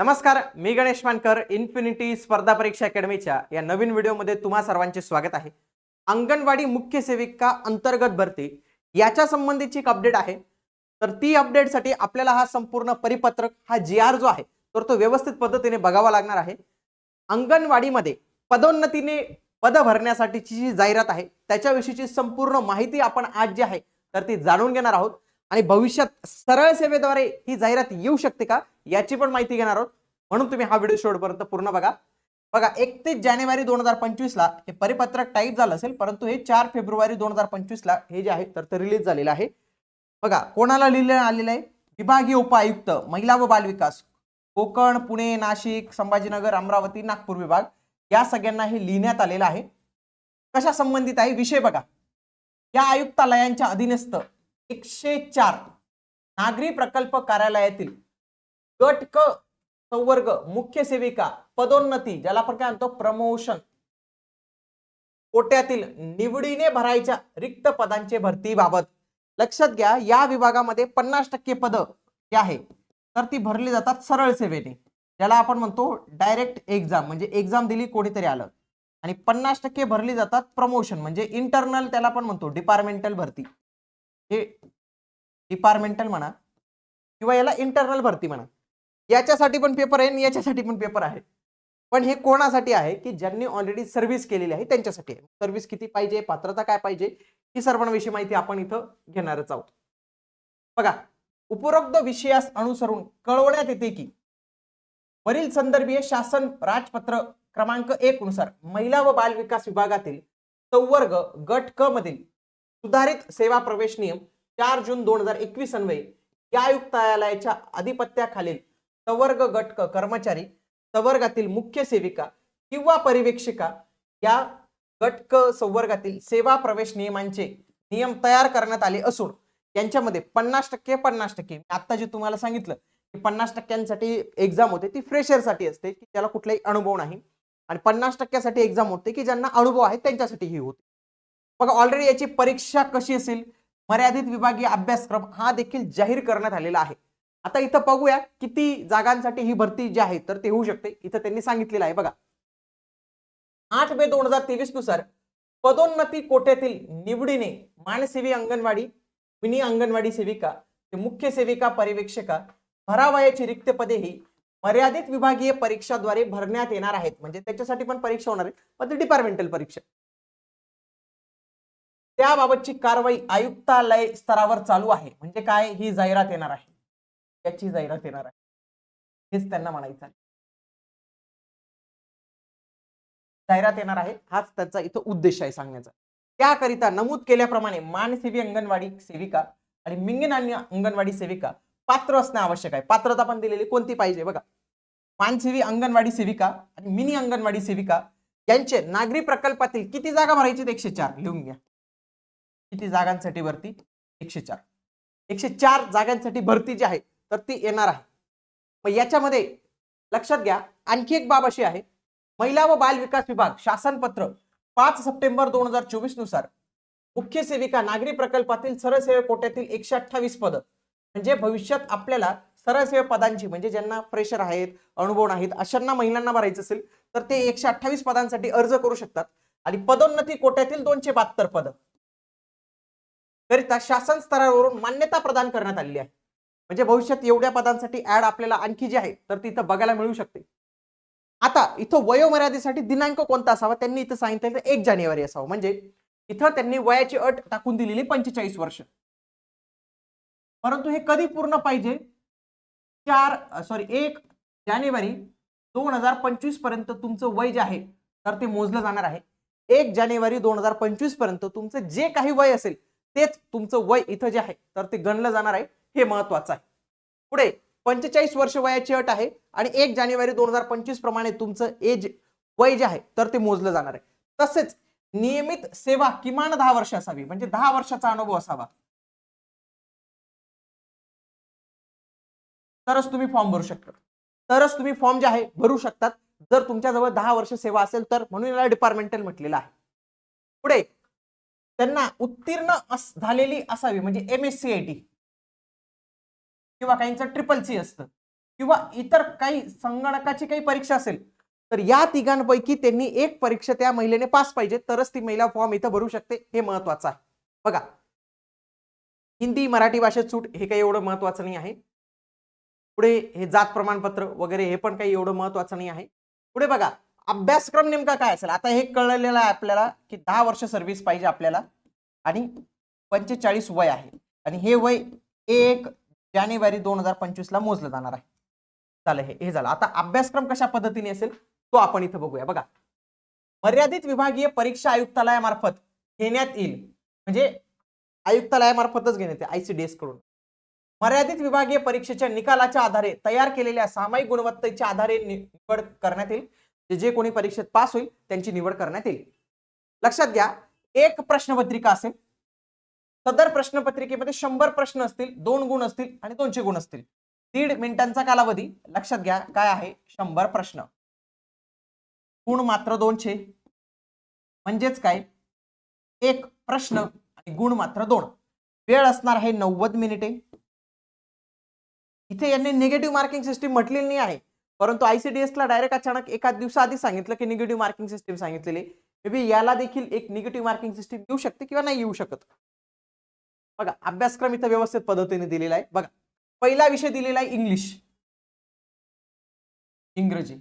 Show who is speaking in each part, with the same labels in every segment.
Speaker 1: नमस्कार मी गणेश मानकर इन्फिनिटी स्पर्धा परीक्षा अकॅडमीच्या या नवीन व्हिडिओमध्ये तुम्हा सर्वांचे स्वागत आहे. अंगणवाडी मुख्य सेविका अंतर्गत भरती याच्या संबंधीची एक अपडेट आहे. तर ती अपडेटसाठी आपल्याला हा संपूर्ण परिपत्रक हा जी आर जो आहे तर तो व्यवस्थित पद्धतीने बघावा लागणार आहे. अंगणवाडीमध्ये पदोन्नतीने पद भरण्यासाठीची जी जाहिरात आहे त्याच्याविषयीची संपूर्ण माहिती आपण आज जी आहे तर ती जाणून घेणार आहोत. आणि भविष्यात सरळ सेवेद्वारे ही जाहिरात येऊ शकते का याची पण माहिती घेणार आहोत. म्हणून तुम्ही हा व्हिडिओ शेवटपर्यंत पूर्ण बघा. बघा एकतीस जानेवारी दोन हजार पंचवीसला हे परिपत्रक टाईप झालं असेल परंतु हे चार फेब्रुवारी दोन हजार पंचवीस ला हे जे आहे तर ते रिलीज झालेलं आहे. बघा कोणाला लिहिलं आलेलं आहे? विभागीय उपायुक्त महिला व बालविकास कोकण पुणे नाशिक संभाजीनगर अमरावती नागपूर विभाग या सगळ्यांना हे लिहिण्यात आलेलं आहे. कशा संबंधित आहे? विषय बघा. या आयुक्तालयांच्या अधीनस्थ एकशे चार नागरी प्रकल्प कार्यालयातील गट क संवर्ग मुख्य सेविका पदोन्नती ज्याला आपण काय म्हणतो? प्रमोशन. कोट्यातील निवडीने भरायच्या रिक्त पदांचे भरतीबाबत लक्षात घ्या या विभागामध्ये पन्नास टक्के पद जे आहे तर ती भरली जातात सरळ सेवेने. ज्याला आपण म्हणतो डायरेक्ट एक्झाम म्हणजे एक्झाम दिली कोणीतरी आलं. आणि पन्नास टक्के भरली जातात प्रमोशन म्हणजे इंटरनल त्याला आपण म्हणतो डिपार्टमेंटल भरती. हे डिपार्टमेंटल म्हणा किंवा याला इंटरनल भरती म्हणा. याच्यासाठी पण पेपर आहे आणि याच्यासाठी पण पेपर आहे. पण हे कोणासाठी आहे की ज्यांनी ऑलरेडी सर्व्हिस केलेली आहे त्यांच्यासाठी आहे. सर्व्हिस किती पाहिजे पात्रता काय पाहिजे ही सर्वांविषयी माहिती आपण इथं घेणारच आहोत. बघा उपरोक्त विषयास अनुसरून कळवण्यात येते की वरील संदर्भीय शासन राजपत्र क्रमांक एक नुसार महिला व बाल विकास विभागातील संवर्ग गट क मधील सुधारित सेवा प्रवेश नियम चार जून दोन हजार एकवीस अन्वये. या आयुक्तालयाच्या अधिपत्याखालील सवर्ग गटक कर्मचारी सवर्गातील मुख्य सेविका किंवा परिवेक्षिका या गटक संवर्गातील सेवा प्रवेश नियमांचे नियम तयार करण्यात आले असून यांच्यामध्ये पन्नास टक्के पन्नास टक्के. आता जे तुम्हाला सांगितलं की पन्नास टक्क्यांसाठी एक्झाम होते ती फ्रेशरसाठी असते की त्याला कुठलाही अनुभव नाही. आणि पन्नास टक्क्यासाठी एक्झाम होते की ज्यांना अनुभव आहे त्यांच्यासाठी ही होते. बघा ऑलरेडी याची परीक्षा कशी असेल? मर्यादित विभागीय अभ्यासक्रम हा देखील जाहीर करण्यात आलेला आहे. आता इथं बघूया किती जागांसाठी ही भरती जी आहे तर ते होऊ शकते. इथं त्यांनी सांगितलेलं आहे बघा. आठ मे दोन हजार तेवीसनुसार पदोन्नती कोट्यातील निवडीने मानसेवी अंगणवाडी मिनी अंगणवाडी सेविका ते मुख्य सेविका पर्यवेक्षका भरावयाची रिक्त पदे ही मर्यादित विभागीय परीक्षाद्वारे भरण्यात येणार आहेत. म्हणजे त्याच्यासाठी पण परीक्षा होणार आहे. पण ती डिपार्टमेंटल परीक्षा. त्याबाबतची कारवाई आयुक्तालय स्तरावर चालू आहे. म्हणजे काय? ही जाहिरात येणार आहे. याची जाहिरात येणार आहे. हेच त्यांना म्हणायचं आहे. जाहिरात येणार आहे. हाच त्याचा इथं उद्देश आहे सांगण्याचा. त्याकरिता नमूद केल्याप्रमाणे मानसेवी अंगणवाडी सेविका आणि मिंगन अंगणवाडी सेविका पात्र असणे आवश्यक आहे. पात्रता पण दिलेली कोणती पाहिजे? बघा. मानसेवी अंगणवाडी सेविका आणि मिनी अंगणवाडी सेविका यांचे नागरी प्रकल्पातील किती जागा भरायची? एकशे चार. लिहून घ्या. किती जागांसाठी भरती? एकशे चार. एकशे चार जागांसाठी भरती जी आहे तर ती येणार आहे. मग याच्यामध्ये लक्षात घ्या आणखी एक बाब अशी आहे. महिला व बाल विकास विभाग शासनपत्र पाच सप्टेंबर दोन हजार चोवीसनुसार मुख्य सेविका नागरी प्रकल्पातील सरळ सेवा कोट्यातील एकशे अठ्ठावीस पद. म्हणजे भविष्यात आपल्याला सरळ सेवा पदांची म्हणजे ज्यांना फ्रेशर आहेत अनुभव नाहीत अशांना महिलांना भरायचं असेल तर ते एकशे अठ्ठावीस पदांसाठी अर्ज करू शकतात. आणि पदोन्नती कोट्यातील दोनशे बहात्तर पद. करिता शासन स्तरावरून मान्यता प्रदान करण्यात आलेली आहे. म्हणजे भविष्यात एवढ्या पदांसाठी ऍड आपल्याला आणखी जी आहे तर ती इथं बघायला मिळू शकते. आता इथं वयोमर्यादेसाठी दिनांक कोणता असावा त्यांनी इथं सांगितलं एक जानेवारी असावं. म्हणजे इथं त्यांनी वयाची अट टाकून दिलेली पंचेचाळीस वर्ष. परंतु हे कधी पूर्ण पाहिजे? चार सॉरी एक जानेवारी दोन हजार पंचवीसपर्यंत तुमचं वय जे आहे तर ते मोजलं जाणार आहे. एक जानेवारी दोन हजार पंचवीसपर्यंत तुमचं जे काही वय असेल तेच तुमचं वय इथं जे आहे तर ते गणलं जाणार आहे हे महत्वाचं आहे. पुढे पंचेचाळीस वर्ष वयाची अट आहे आणि एक जानेवारी दोन हजार पंचवीस प्रमाणे तुमचं एज वय जे आहे तर ते मोजलं जाणार आहे. तसेच नियमित सेवा किमान दहा वर्ष असावी म्हणजे दहा वर्षाचा अनुभव असावा. तरच तुम्ही फॉर्म भरू शकता. तरच तुम्ही फॉर्म जे आहे भरू शकतात. जर तुमच्याजवळ दहा वर्ष सेवा असेल तर म्हणून याला डिपार्टमेंटल म्हटलेलं आहे. पुढे त्यांना उत्तीर्ण अस- झालेली असावी म्हणजे M S C I T किंवा काहींचं ट्रिपल सी असतं. किंवा इतर काही संगणकाची काही परीक्षा असेल तर या तिघांपैकी त्यांनी एक परीक्षा त्या महिलेने पास पाहिजे तरच ती महिला फॉर्म इथं भरू शकते हे महत्वाचं आहे. बघा. हिंदी मराठी भाषेत सूट हे काही एवढं महत्वाचं नाही आहे. पुढे हे जात प्रमाणपत्र वगैरे हे पण काही एवढं महत्वाचं नाही आहे. पुढे बघा. अभ्यासक्रम नेमका काय असेल? आता हे कळलेलं आहे आपल्याला की दहा वर्ष सर्व्हिस पाहिजे आपल्याला आणि पंचेचाळीस वय आहे. आणि हे वय एक जानेवारी दोन हजार पंचवीस ला मोजलं जाणार आहे. चालेल हे हे झालं. आता अभ्यासक्रम कशा पद्धतीने असेल तो आपण इथं बघूया. बघा. मर्यादित विभागीय परीक्षा आयुक्तालयामार्फत घेण्यात येईल. म्हणजे आयुक्तालयामार्फतच घेण्यात येईल आयसीडीएसकडून. मर्यादित विभागीय परीक्षेच्या निकालाच्या आधारे तयार केलेल्या सामायिक गुणवत्तेच्या आधारे निवड करण्यात येईल. जे जे कोणी परीक्षेत पास होईल त्यांची निवड करण्यात येईल. लक्षात घ्या एक प्रश्नपत्रिका असेल सदर प्रश्नपत्रिकेमध्ये शंभर प्रश्न असतील दोन गुण असतील आणि दोनशे गुण असतील. दीड मिनिटांचा कालावधी लक्षात घ्या काय आहे? शंभर प्रश्न. गुण मात्र दोनशे. म्हणजेच काय? एक प्रश्न आणि गुण मात्र दोन. वेळ असणार आहे नव्वद मिनिटे. इथे यांनी निगेटिव्ह मार्किंग सिस्टीम म्हटलेली नाही आहे. परंतु आयसीडीएसला डायरेक्ट अचानक एका दिवसाआधी सांगितलं की निगेटिव्ह मार्किंग सिस्टीम सांगितलेली. मे बी याला देखील एक निगेटिव्ह मार्किंग सिस्टीम येऊ शकते किंवा नाही येऊ शकत. बघा अभ्यासक्रम इथं व्यवस्थित पद्धतीने दिलेला आहे. बघा पहिला विषय दिलेला आहे इंग्लिश इंग्रजी.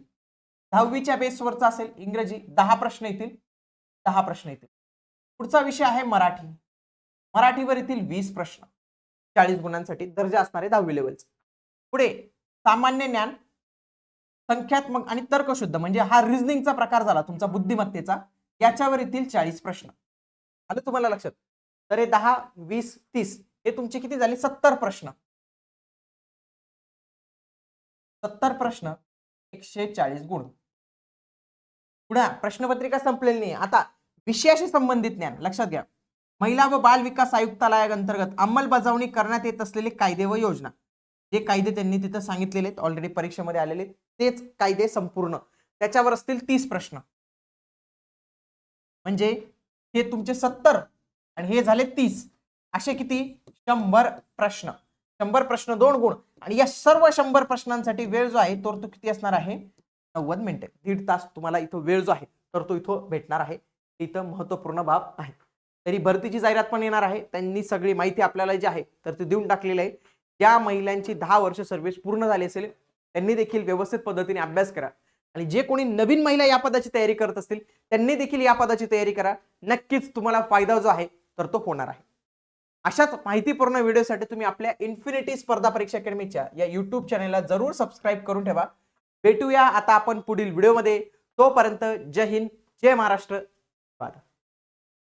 Speaker 1: दहावीच्या बेसवरचा असेल इंग्रजी दहा प्रश्न येतील दहा प्रश्न येतील. पुढचा विषय आहे मराठी. मराठीवर येतील वीस प्रश्न. चाळीस गुणांसाठी दर्जा असणारे दहावी लेवलचे पुढे सामान्य ज्ञान संख्यात्मक आणि तर्कशुद्ध म्हणजे हा रिझनिंगचा प्रकार झाला तुमचा बुद्धिमत्तेचा याच्यावर येतील चाळीस प्रश्न. आलं तुम्हाला लक्षात? तर हे दहा वीस तीस हे तुमचे किती झाले? सत्तर प्रश्न. सत्तर प्रश्न एकशे चाळीस गुण. पुढे प्रश्नपत्रिका संपलेली नाही आता विषयाशी संबंधित ज्ञान लक्षात घ्या. महिला व बाल विकास आयुक्तालयाअंतर्गत अंमलबजावणी करण्यात येत असलेले कायदे व योजना. जे कायदे त्यांनी तिथं सांगितलेले आहेत ऑलरेडी परीक्षेमध्ये आलेले आहेत, तेच कायदे संपूर्ण. त्याच्यावर असतील तीस प्रश्न. म्हणजे हे तुमचे सत्तर आणि हे झाले तीस. असे किती? शंभर प्रश्न. शंभर प्रश्न दोन गुण. आणि या सर्व शंभर प्रश्नांसाठी वेळ जो आहे तो तो किती असणार आहे? नव्वद मिनिटे. दीड तास तुम्हाला इथं वेळ जो आहे तर तो इथं भेटणार आहे. इथं महत्त्वपूर्ण बाब आहे. तरी भरतीची जाहिरात पण येणार आहे. त्यांनी सगळी माहिती आपल्याला जी आहे तर ती देऊन टाकलेली आहे. या महिलांची दहा वर्ष सर्व्हिस पूर्ण झाली असेल त्यांनी देखील व्यवस्थित पद्धतीने अभ्यास करा. आणि जे कोणी नवीन महिला या पदाची तयारी करत असतील त्यांनी देखील या पदाची तयारी करा. नक्कीच तुम्हाला फायदा जो आहे तर तो होणार आहे. अशाच माहितीपूर्ण व्हिडिओसाठी तुम्ही आपल्या इन्फिनिटी स्पर्धा परीक्षा अकॅडमीच्या या युट्यूब चॅनेलला जरूर सबस्क्राईब करून ठेवा. भेटूया आता आपण पुढील व्हिडिओमध्ये. तोपर्यंत जय हिंद जय महाराष्ट्र. धन्यवाद.